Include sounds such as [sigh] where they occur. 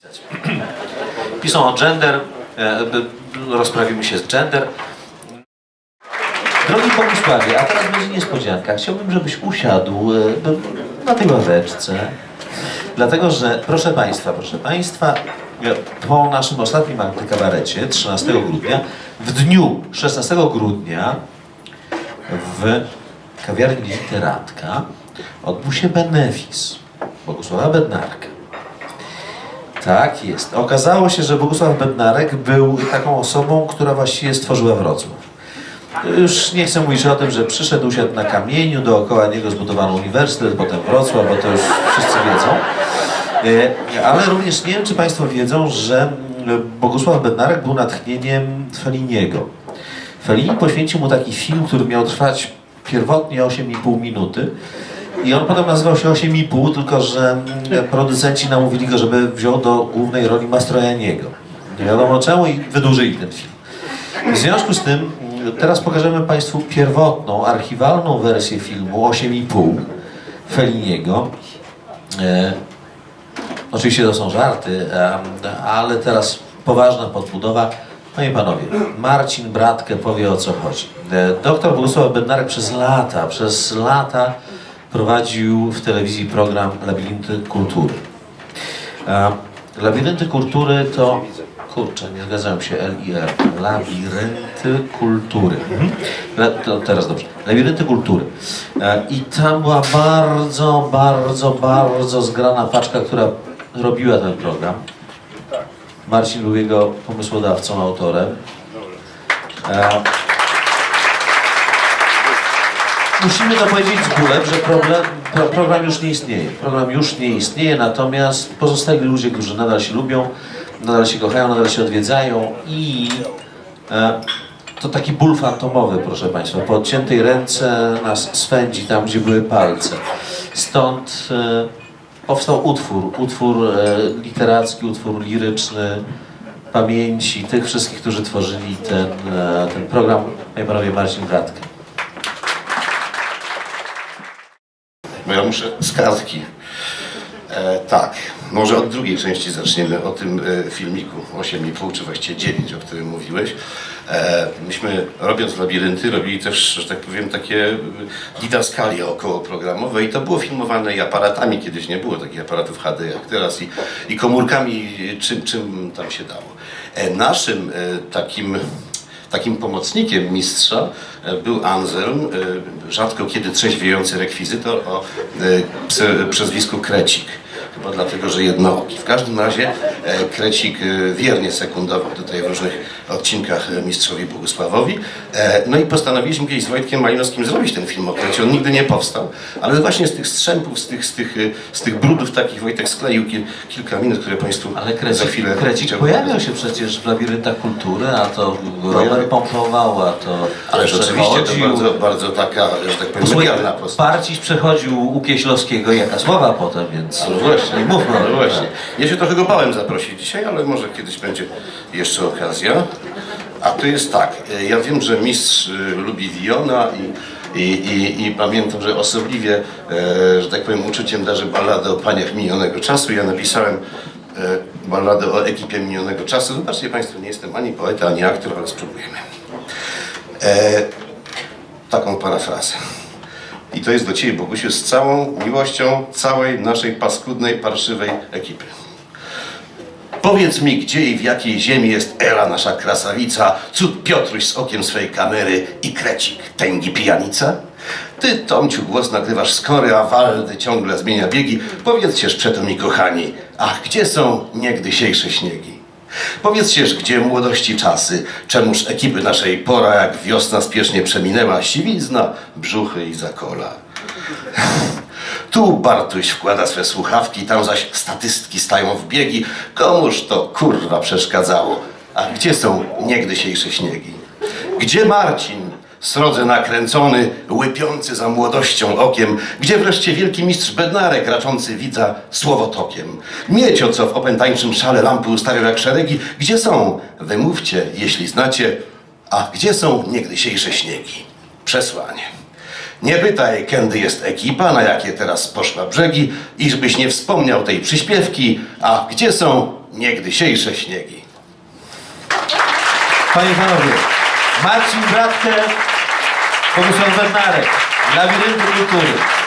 [clears throat] Piszą o gender, e, rozprawimy się z gender. Drogi Bogusławie, a teraz będzie niespodzianka. Chciałbym, żebyś usiadł e, na tej ławeczce. Dlatego, że proszę Państwa, proszę Państwa, po naszym ostatnim antykabarecie 13 grudnia, w dniu 16 grudnia w kawiarni Literatka odbył się benefis Bogusława Bednarka. Tak jest. Okazało się, że Bogusław Bednarek był taką osobą, która właściwie stworzyła Wrocław. Już nie chcę mówić o tym, że przyszedł, usiadł na kamieniu, dookoła niego zbudowano uniwersytet, potem Wrocław, bo to już wszyscy wiedzą. E, Ale również nie wiem, czy Państwo wiedzą, że Bogusław Bednarek był natchnieniem Feliniego. Fellini poświęcił mu taki film, który miał trwać pierwotnie 8,5 minuty. I on potem nazywał się 8,5, tylko że mm, producenci namówili go, żeby wziął do głównej roli Mastrojaniego. Nie wiadomo czemu i wydłużyli ten film. W związku z tym mm, teraz pokażemy Państwu pierwotną, archiwalną wersję filmu 8,5 Felliniego. E, oczywiście to są żarty, em, ale teraz poważna podbudowa. Panie i panowie, Marcin Bratkę powie o co chodzi. E, Doktor Bogusław Bednarek przez lata, przez lata prowadził w telewizji program Labirynty Kultury. Labirynty Kultury to, kurczę, nie zgadzałem się, LIR, Labirynty Kultury. Mhm. Teraz dobrze. Labirynty Kultury. E, I tam była bardzo, bardzo, bardzo zgrana paczka, która robiła ten program. Marcin był jego pomysłodawcą, autorem. E, Musimy to powiedzieć z bólem, że problem, pro, program już nie istnieje. Program już nie istnieje, natomiast pozostali ludzie, którzy nadal się lubią, nadal się kochają, nadal się odwiedzają i e, to taki ból fantomowy, proszę Państwa. Po odciętej ręce nas swędzi tam, gdzie były palce. Stąd e, powstał utwór, utwór e, literacki, utwór liryczny pamięci tych wszystkich, którzy tworzyli ten, e, ten program. Panie Panowie, Marcin Bratkę. Bo ja muszę z kartki. E, tak, może od drugiej części zaczniemy, o tym e, filmiku 8,5 czy właściwie 9, o którym mówiłeś. E, myśmy robiąc labirynty robili też, że tak powiem, takie e, didaskalie okołoprogramowe i to było filmowane i aparatami, kiedyś nie było takich aparatów HD jak teraz i, i komórkami, e, czym, czym tam się dało. E, naszym e, takim Takim pomocnikiem mistrza e, był Anselm, e, rzadko kiedy trzeźwiejący rekwizytor o e, przezwisku Krecik. Chyba dlatego, że jednooki. W każdym razie e, Krecik e, wiernie sekundował tutaj w różnych odcinkach e, mistrzowi Bogusławowi. No i postanowiliśmy kiedyś z Wojtkiem Malinowskim zrobić ten film o Krecie. On nigdy nie powstał, ale właśnie z tych strzępów, z tych, z tych, z tych brudów takich Wojtek skleił kil, kilka minut, które Państwu Ale za Krecik, chwilę Krecik pojawiał się przecież w labiryntach kultury, a to Robert pompował, a to Ale rzeczywiście to bardzo, bardzo taka, że tak powiem, medialna postać. Parciś przechodził u Kieślowskiego jaka sława potem, więc No właśnie, nie mówmy. no właśnie. Ja się trochę go bałem zaprosić dzisiaj, ale może kiedyś będzie jeszcze okazja. A to jest tak, ja wiem, że mistrz e, lubi Wiona i, i, i, i pamiętam, że osobliwie, e, że tak powiem, uczuciem darzy balladę o paniach minionego czasu. Ja napisałem e, balladę o ekipie minionego czasu. Zobaczcie Państwo, nie jestem ani poeta, ani aktor, ale spróbujemy. E, taką parafrazę. I to jest do Ciebie, Bogusiu, z całą miłością całej naszej paskudnej, parszywej ekipy. Powiedz mi, gdzie i w jakiej ziemi jest Ela, nasza krasawica, cud Piotruś z okiem swej kamery i krecik, tęgi pijanica? Ty, Tomciu, głos nagrywasz skory, a Waldy ciągle zmienia biegi. Powiedzcież przeto mi, kochani, ach, gdzie są niegdysiejsze śniegi? Powiedzcież, gdzie młodości czasy, czemuż ekipy naszej pora, jak wiosna spiesznie przeminęła, siwizna, brzuchy i zakola. [laughs] Tu Bartuś wkłada swe słuchawki, tam zaś statystki stają w biegi. Komuż to kurwa przeszkadzało? A gdzie są niegdysiejsze śniegi? Gdzie Marcin, srodze nakręcony, łypiący za młodością okiem? Gdzie wreszcie wielki mistrz Bednarek, raczący widza słowotokiem? Miecio, co w opętańczym szale lampy ustawiał jak szeregi? Gdzie są? Wymówcie, jeśli znacie. A gdzie są niegdysiejsze śniegi? Przesłanie. Nie pytaj, kiedy jest ekipa, na jakie teraz poszła brzegi, iżbyś nie wspomniał tej przyśpiewki, a gdzie są niegdysiejsze śniegi. Panie panowie, Marcin Bratkę, Bogusław Bednarek, Labirynty Kultury.